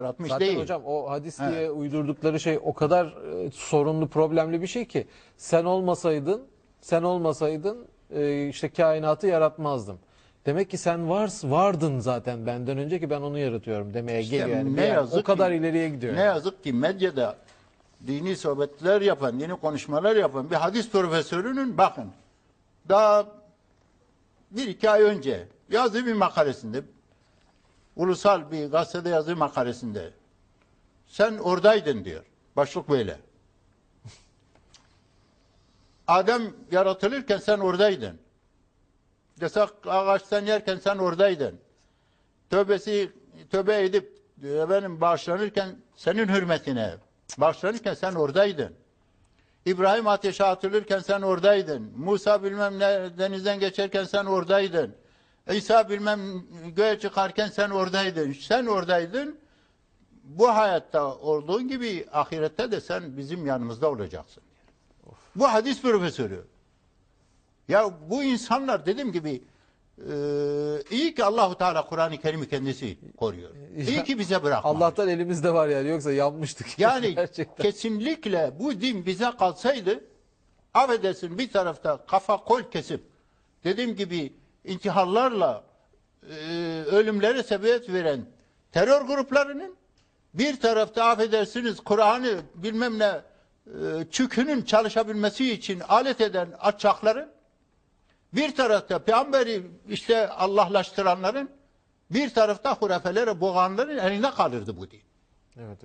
yaratmış Zaten değil. hocam o hadis Evet. diye uydurdukları şey o kadar e, sorunlu, problemli bir şey ki sen olmasaydın, sen olmasaydın e, işte kainatı yaratmazdım. Demek ki sen vars vardın zaten benden önce ki ben onu yaratıyorum demeye İşte geliyor yani. ne Yani yazık o kadar ki- ileriye gidiyor. Ne yani. yazık ki medyada dini sohbetler yapan, dini konuşmalar yapan bir hadis profesörünün bakın daha bir iki ay önce yazdığı bir makalesinde ulusal bir gazetede yazdığı makalesinde sen oradaydın diyor. Başlık böyle. Adem yaratılırken sen oradaydın. Yasak ağaçtan yerken sen oradaydın. Tövbesi tövbe edip efendim bağışlanırken senin hürmetine bağışlanırken sen oradaydın. İbrahim ateşe atılırken sen oradaydın. Musa bilmem ne denizden geçerken sen oradaydın. İsa bilmem göğe çıkarken sen oradaydın. Sen oradaydın. Bu hayatta olduğun gibi ahirette de sen bizim yanımızda olacaksın. Bu hadis profesörü. Ya bu insanlar dediğim gibi e, iyi ki Allahu Teala Kur'an-ı Kerim'i kendisi koruyor. İyi ki bize bırakmamış. Allah'tan elimizde var yani yoksa yanmıştık. Yani gerçekten. kesinlikle bu din bize kalsaydı affedersin bir tarafta kafa kol kesip dediğim gibi intiharlarla e, ölümlere sebebiyet veren terör gruplarının bir tarafta affedersiniz Kur'an'ı bilmem ne e, çükünün çalışabilmesi için alet eden açakların bir tarafta peygamberi işte Allahlaştıranların bir tarafta hurafelere boğanların elinde kalırdı bu din. Evet hocam.